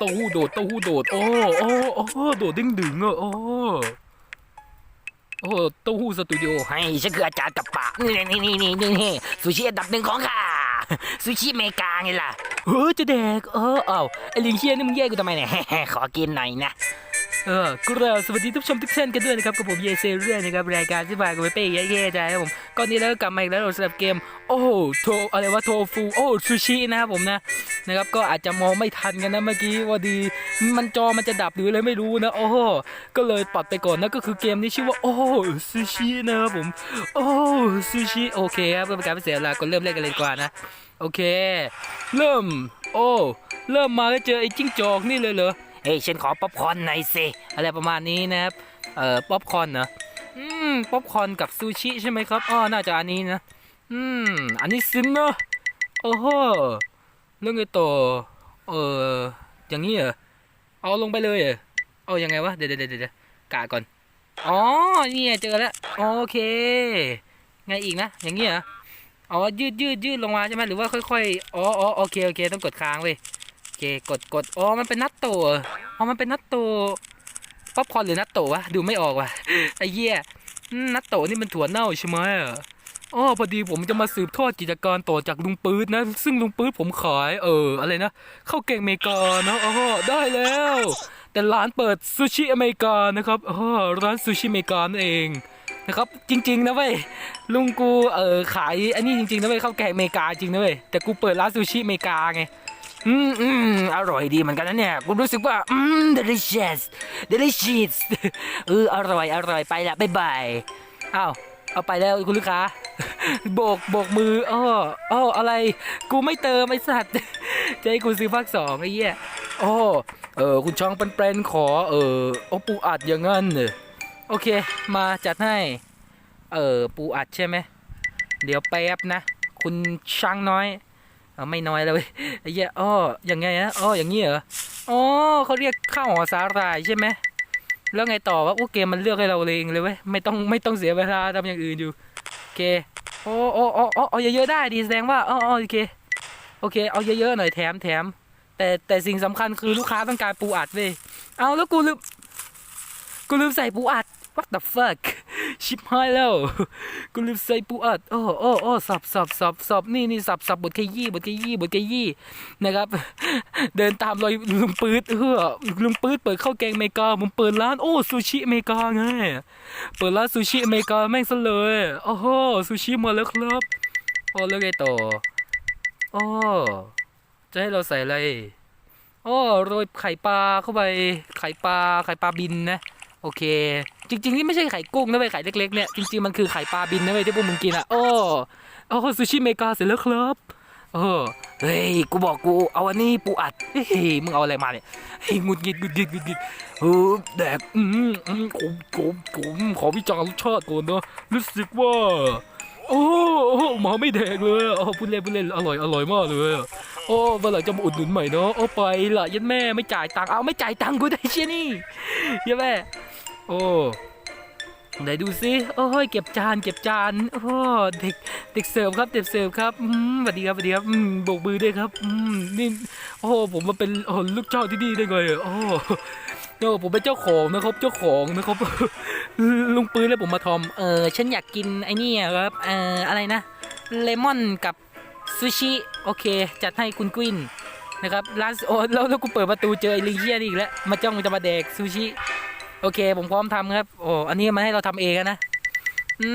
ต้าหู้โดดเต้าหู้โดดโอ้โอ้โอ้โดดดึงดึงอะโอ้โอ้เต้าหู้สตูดิโอให้ฉันคืออาจารย์ตับปะนี่นี่นี่นี่นี่นี่ซูชิอันดับหนึ่งของข้าซูชิอเมกาไงล่ะเออจะแดกเออเอ้าไอ้ลิงเชียนี่มึงแย่กูทำไมเนี่ยขอกินหน่อยนะ เออกราบสวัสดีทุกชมทุกท่านกันด้วยนะครับกับผมเยเซเรียนะครับรายการที่พากันไปเป้เย่ๆใจครับผมก่อนนี้แล้วก็กลับมาอีกแล้วสำหรับเกม โอ้โทอะไรวะโทฟูโอ้ซูชินะครับผมนะนะครับก็อาจจะมองไม่ทันกันนะเมื่อกี้ว่าดี มันจอมันจะดับหรืออะไรไม่รู้นะโอ้ก็เลยปัดไปก่อนนะก็คือเกมนี้ชื่อว่าโอ้ซูชินะครับผมโอ้ซูชิโอเคครับเพื่อเป็นการไม่เสียเวลาก็เริ่มเล่นกันเลยดีกว่านะโอเค เริ่ม โอ้เริ่มมาก็เจอไอ้จิ้งจอกนี่เลยเหรอ เฮ้ยฉันขอป๊อปคอร์นหน่อยสิอะไรประมาณนี้นะครับเอ่อป๊อปคอร์นเหรออืมป๊อปคอร์นกับซูชิใช่ไหมครับอ๋อน่าจะอันนี้นะอืมอันนี้ซินเนอะโอ้โหเรื่องไงต่อเอออย่างนี้เหรอเอาลงไปเลยเหรอเอายังไงวะเดี๋ยวเดี๋ยวเดี๋ยวเดี๋ยวกะก่อนอ๋อนี่เจอแล้วโอเคไงอีกนะอย่างนี้เหรออ๋อยืดยืดยืดลงมาใช่ไหมหรือว่าค่อยๆอ๋ออ๋อโอเคโอเคต้องกดค้างเว้ย เคกดกดอ๋อมันเป็นนัตโตอ๋อมันเป็นนัตโตป๊อปคอร์นหรือนัตโตวะดูไม่ออกว่ะไอ้เหี้ยนัตโตนี่มันถั่วเน่าใช่ไหมอะอ๋อพอดีผมจะมาสืบทอดกิจการต่อจากลุงปื๊ดนะ ซึ่งลุงปื๊ดผมขาย เออ อะไรนะข้าวแกงอเมริกานะอ๋อได้แล้ว แต่ร้านเปิดซูชิอเมริกานะครับอ๋อร้านซูชิอเมริกานั่นเองนะครับจริง ๆ นะเว้ยลุงกูเออขายอันนี้จริงๆนะเว้ยข้าวแกงอเมริกาจริงนะเว้ยแต่กูเปิดร้านซูชิอเมริกาไง อืมอืมอร่อยดีเหมือนกันนะเนี่ยกูรู้สึกว่า อืม delicious delicious เอออร่อยอร่อยไปละบ๊ายบายอ้าวเอาไปแล้วคุณลูกค้าโบกโบกมืออ้ออ้ออะไร กูไม่เติมไอสัตว์จะให้กูซื้อภาคสองไอ้เหี้ยอ้อเออคุณช่องเป็นเปรนขอ เออเอปูอัดอย่างงั้นเนอโอเค มาจัดให้ เออปูอัดใช่ไหมเดี๋ยวแป๊บนะ คุณช่างน้อย เอไม่น้อยเลยไอ้เหี้ยอ้อยังไงนะอ้ออย่างงี้เหรออ๋อเขาเรียกข้าวหอสาหร่ายใช่ไหมแล้วไงต่อวะโอ้เกมมันเลือกให้เราเองเลยเว้ยไม่ต้องไม่ต้องเสียเวลาทำอย่างอื่นอยู่โอเคโอ้โอ้โอ้โอ้เอาเยอะๆได้ดีแสดงว่าอ๋ออ๋อโอเคโอเค เอาเยอะๆหน่อยแถมแถมแต่แต่สิ่งสำคัญคือลูกค้าต้องการปูอัดเว้ยเอาแล้วกูลืมกูลืมใส่ปูอัด what the fuck ชิบหายแล้ว กูลืมใส่ปูอัด โอ้โอ้โอ้สับสับสับสับนี่นี่สับสับบทขยี้บทขยี้บทขยี้นะครับ เดินตามรอยลุงปื๊ดเออลุงปื๊ดเปิดข้าวแกงเมกาผมเปิดร้านโอ้ซูชิเมกาไง เปิดร้านซูชิเมกาแม่งซะเลย โอ้โหซูชิมาแล้วครับโอ้แล้วไงต่อโอ้จะให้เราใส่อะไรโอ้โรยไข่ปลาเข้าไป ไข่ปลา ไข่ปลาบินนะ โอเค จริงๆนี่ไม่ใช่ไข่กุ้งนะเว้ยไข่เล็กๆเนี่ยจริงๆมันคือไข่ปลาบินนะเว้ยที่พวกมึงกินอะโอ้โอ้ซูชิเมกาเสร็จแล้วครับเออเฮ้ยกูบอกกูเอาอันนี้ปูอัดเฮ้ยมึงเอาอะไรมาเนี่ยเฮ้ยงุดงิดงุดงิดงุดงิดเออแดกอืมอืมผมผมผมขอวิจารณ์รสชาติก่อนนะรู้สึกว่าโอ้โอ้หมาไม่แดกเลยอ๋อพูดเล่นพูดเล่นอร่อยอร่อยมากเลยอะโอ้เมื่อไหร่จะมาอุดหนุนใหม่เนาะโอ้ไปละยันแม่ไม่จ่ายตังค์เอาไม่จ่ายตังค์กูได้เชี่ยนี่ยันแม่ โอ้ไหนดูซิโอ้ยเก็บจานเก็บจานโอ้เด็กเด็กเสิร์ฟครับเด็กเสิร์ฟครับอืมสวัสดีครับสวัสดีครับอืมโบกมือด้วยครับอืมนี่โอ้ผมมาเป็นโอ้ลูกเจ้าที่นี่ได้ไงโอ้โอ้ผมเป็นเจ้าของนะครับ เจ้าของนะครับลุงปืนแล้วผมมาทอมเออฉันอยากกินไอ้นี่อะครับเอออะไรนะเลมอนกับซูชิโอเค จัดให้คุณกวินนะครับร้านโอ้แล้วแล้วกูเปิดประตูเจอไอ้ลิงเฮียนี่อีกแล้วมาจ้องจะมาแดกซูชิ โอเค ผมพร้อมทำครับ โอ้อันนี้มันให้เราทำเองนะอื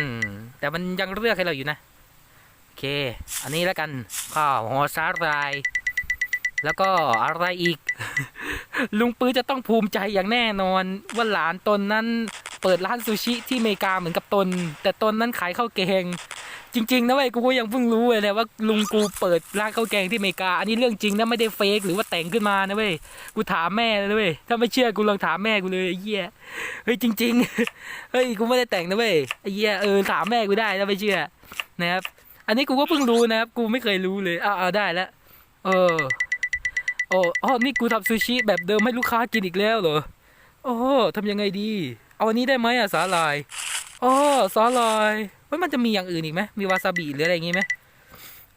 มแต่มันยังเลือกให้เราอยู่นะโอเค อันนี้แล้วกันข้าวหอสาหร่าย แล้วก็อะไรอีก ลุงปื้อจะต้องภูมิใจอย่างแน่นอน ว่าหลานตนนั้น เปิดร้านซูชิที่อเมริกาเหมือนกับตน แต่ตนนั้นขายข้าวแกง จริง ๆ นะเว้ยกูก็ยังเพิ่งรู้เลยนะว่าลุงกูเปิดร้านข้าวแกงที่อเมริกา อันนี้เรื่องจริงนะไม่ได้เฟกหรือว่าแต่งขึ้นมานะเว้ยกูถามแม่เลยเว้ยถ้าไม่เชื่อกูลองถามแม่กูเลยไอ้เหี้ยเฮ้ยจริง ๆเฮ้ยกูไม่ได้แต่งนะเว้ยไอ้เหี้ยเออถามแม่กูได้ถ้าไม่เชื่อนะครับอันนี้กูก็เพิ่งรู้นะครับกูไม่เคยรู้เลยอ้าวได้แล้วเออโอ้อ๋อนี่กูทำซูชิแบบเดิมให้ลูกค้ากินอีกแล้วเหรอ โอ้ทำยังไงดี เอาอันนี้ได้ไหมอะสาหร่ายอ๋อสาหร่ายเฮ้ยมันจะมีอย่างอื่นอีกไหมมีวาซาบิหรืออะไรอย่างงี้ไหม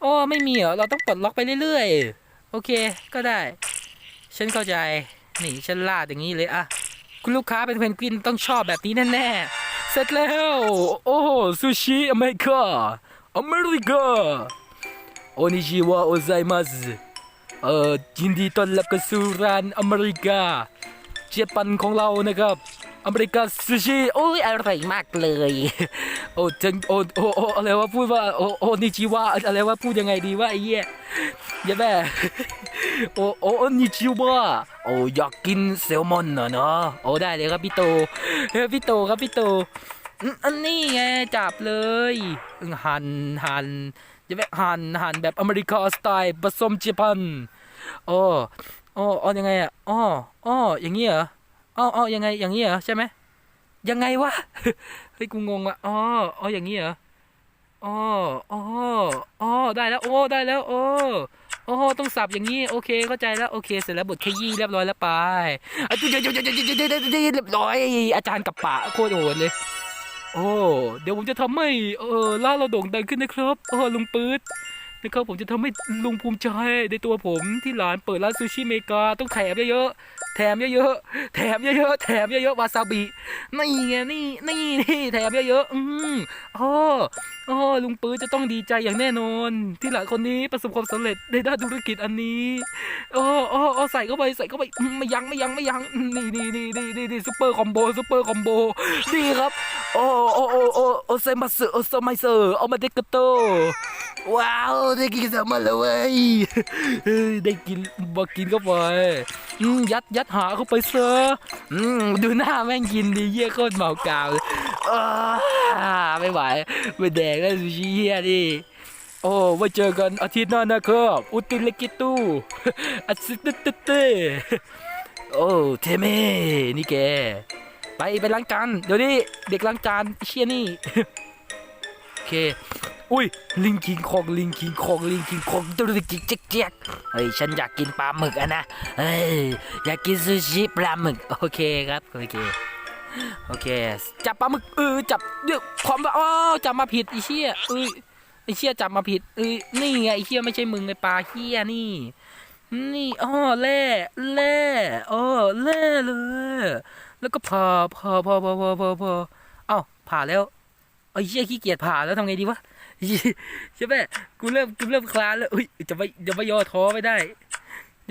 อ๋อไม่มีเหรอเราต้องปลดล็อกไปเรื่อยๆ โอเคก็ได้ ฉันเข้าใจนี่ฉันลาดอย่างนี้เลยอะคุณลูกค้าเป็นเพนกวินต้องชอบแบบนี้แน่ๆเสร็จแล้ว โอ้ซูชิอเมริกาอเมริกาโอนิชิวะโอไซมัสเอ่อยินดีต้อนรับเข้าสู่ร้านอเมริกาเจแปันของเรานะครับ อเมริกาซูชิโอ้ยอร่อยมากเลย โอ้จังโอ้โอ้โอ้อะไรวะพูดว่าโอ้โอ้นิชิวะอะไรวะพูดยังไงดีวะไอ้เหี้ยอย่แม่โอ้โอ้นิชิวะโอ้อยากกินแซลมอนเหรอเนาะโอ้ได้เลยครับพี่โตเฮ้พี่โตครับพี่โตอันนี้ไงจับเลยหั่นหั่นอย่แม่หั่นหั่นแบบอเมริกาสไตล์ผสมญี่ปุ่นโอ้โอ้ออยังไงอะอ๋ออ๋ออย่างงี้เหรอ อ๋ออ๋อยังไงอย่างงี้เหรอใช่ไหมยังไงวะเฮ้ยกูงงอะอ๋ออ๋ออย่างงี้เหรออ๋ออ๋ออ๋อได้แล้วโอ้ได้แล้วโอ้โอ้ต้องสับอย่างนี้โอเคเข้าใจแล้วโอเคเสร็จแล้วบทขยี้เรียบร้อยแล้วไปอะเดี๋ยวเดี๋ยวเดี๋ยวเดี๋ยวเรียบร้อยอาจารย์กับปะโคตรโหดเลย โอ้เดี๋ยวผมจะทำให้เออล่าเราโด่งดังขึ้นนะครับเออลุงปื๊ด นะครับผมจะทำให้ลุงภูมิใจในตัวผมที่หลานเปิดร้านซูชิเมกาต้องแถมเยอะๆแถมเยอะๆแถมเยอะๆแถมเยอะๆวาซาบินี่ไงนี่นี่นี่แถมเยอะๆอืมอ๋อ โอ้ลุงปื้อจะต้องดีใจอย่างแน่นอน ที่หลานคนนี้ประสบความสำเร็จในด้านธุรกิจอันนี้โอ้โอ้โอ้ใส่เข้าไปใส่เข้าไปอืมไม่ยั้งไม่ยั้งไม่ยั้งนี่นี่นี่นี่นี่นี่ซุปเปอร์คอมโบซุปเปอร์คอมโบนี่ครับโอ้โอ้โอ้โอ้โอเซมาสึโอเซมาสึเอามาเดกโตว้าวได้กินแซลมอนแล้วเว้ยเฮ้ยได้กินมากินเข้าไปอืมยัดยัดหาเข้าไปเซออืมดูหน้าแม่งกินดีเยี่ยโคตรเมากาวเลย ไม่ไหวไม่แดกแล้วซูชิเฮียดิโอ้ไว้เจอกันอาทิตย์หน้านะครับอุติเลกิตูอาซิตเตเตโอ้เทเมนี่แก ไปไปล้างจานเดี๋ยวนี้เด็กล้างจานเชี่ยนี่โอเคอุ้ยลิงคิงคองลิงคิงคองลิงคิงคองตัวเจ๊กเจ๊กเจ๊กเฮ้ยฉันอยากกินปลาหมึกอะนะเฮ้ยอยากกินซูชิปลาหมึกโอเคครับโอเค โอเค จับปลาหมึกเออจับเดี๋ยวความว่าอ๋อจับมาผิดไอ้เชี่ยเอ้ยไอ้เชี่ยจับมาผิดเอ้ยนี่ไงไอ้เชี่ยไม่ใช่มึงไอ้ปลาเชี่ยนี่ นี่อ๋อแร่แร่อ๋อแร่เลย แล้วก็ผ่าผ่าผ่าผ่าผ่าผ่าเอ้าผ่าแล้วไอ้เชี่ยขี้เกียจผ่าแล้วทำไงดีวะใช่ไหมกูเริ่มกูเริ่มคลานแล้วอุ้ยจะไม่จะไม่ย่อท้อไม่ได้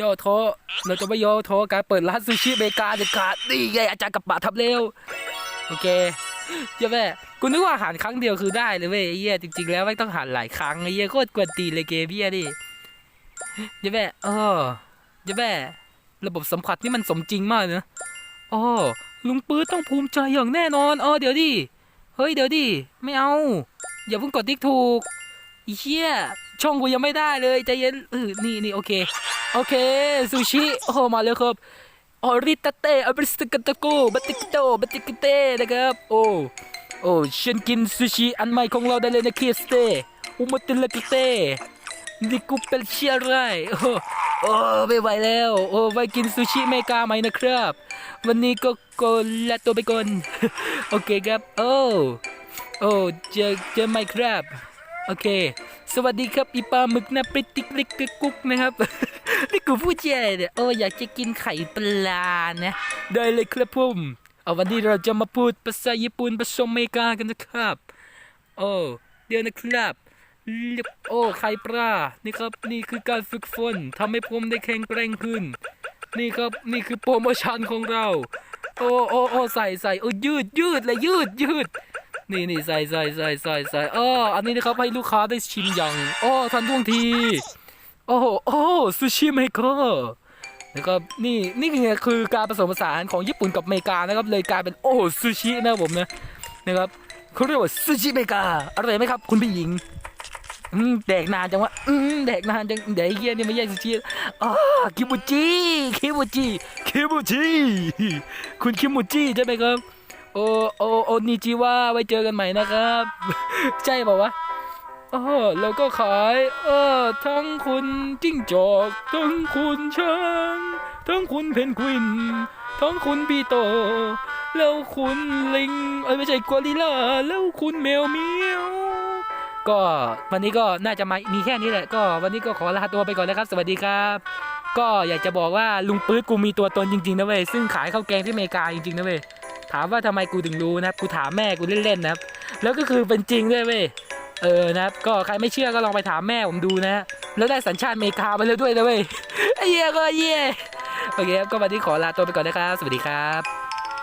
ย่อท้อเราจะไม่ย่อท้อการเปิดร้านซูชิเมริกาเด็ดขาดนี่ไงอาจารย์กับปะทับเร็วโอเคใช่ไหมกูนึกว่าหันครั้งเดียวคือได้เลยเว้ยไอ้เหี้ยจริงๆแล้วไม่ต้องหันหลายครั้งไอ้เหี้ยโคตรกวนตีเลยเกมเหี้ยดิใช่ไหมเออใช่ไหมระบบสัมผัสนี่มันสมจริงมากเลยนะอ๋อลุงปื้ดต้องภูมิใจอย่างแน่นอนอ๋อเดี๋ยวดิเฮ้ยเดี๋ยวดิไม่เอา อย่าเพิ่งกดติ๊กถูกอีเชี่ยช่องกูยังไม่ได้เลยใจเย็นเออนี่นี่โอเค โอเคซูชิโอ้มาเลยครับออริตาเตอริสกตะโกบัติกโตบัติกเตนะครับโอ้โอ้ฉันกินซูชิอันใหม่ของเราได้เลยนะเคสเตอุมาติลกเตนี่กูเป็นเชียอะไรโอ้โอ้ไม่ไหวแล้ว โอ้ไปกินซูชิเมกาไหมนะครับ วันนี้ก็ก็ลาตัวไปก่อนโอเคครับ โอ้โอ้เจอเจอไหมครับ โอเค สวัสดีครับอีปลาหมึกนะปริติกล็กกะกุ๊กนะครับ นี่กูพูดเจเนี่ยโอ้อยากจะกินไข่ปลานะ ได้เลยครับผมเอาวันนี้เราจะมาพูดภาษาญี่ปุ่นผสมอเมริกากันนะครับ โอ้เดี๋ยวนะครับเรียบโอ้ไข่ปลานี่ครับนี่คือการฝึกฝนทำให้ผมได้แข็งแกร่งขึ้น นี่ครับนี่คือโปรโมชั่นของเรา โอ้โอ้โอ้ใส่ใส่โอ้ยืดยืดเลยยืดยืดนี่นี่ใส่ใส่ใส่ใส่ใส่อ้ออันนี้นะครับให้ลูกค้าได้ชิมอย่างอ้อทันท่วงที โอ้โหโอ้ซูชิเมเกอร์นะครับนี่นี่คือการผสมผสานของญี่ปุ่นกับอเมริกานะครับเลยกลายเป็นโอ้ซูชินะผมนะนะครับเขาเรียกว่าซูชิเมกาอร่อยไหมครับ คุณผู้หญิงอืมแดกนานจังวะอืมแดกนานจังเดี๋ยวไอ้เฮียนี่ไม่แย่งซูชิอ๋อคิมูจิคิมูจิคิมูจิคุณคิมูจิใช่ไหมครับ โอโอโอนิจิวะไว้เจอกันใหม่นะครับ ใช่เปล่าวะ อ๋อแล้วก็ขาย เออ ทั้งคุณจิ้งจอก ทั้งคุณช้าง ทั้งคุณเพนกวิน ทั้งคุณปีโต แล้วคุณลิง เอ้ยไม่ใช่กอริลลาแล้วคุณแมวเมียวก็วันนี้ก็น่าจะมามีแค่นี้แหละก็ วันนี้ก็ขอลาตัวไปก่อนนะครับ สวัสดีครับ ก็อยากจะบอกว่าลุงปื๊ดกูมีตัวตนจริงๆนะเว้ยซึ่งขายข้าวแกงที่อเมริกาจริงๆนะเว้ยถามว่าทำไมกูถึงรู้นะครับกูถามแม่กูเล่นๆนะครับแล้วก็คือเป็นจริงด้วยเว้ย เออนะครับก็ใครไม่เชื่อก็ลองไปถามแม่ผมดูนะฮะแล้วได้สัญชาติอเมริกาไปแล้วด้วยนะเว้ยไอเหี้ยก็เหี้ยโอเคครับก็วันนี้ขอลาตัวไปก่อนนะครับ สวัสดีครับ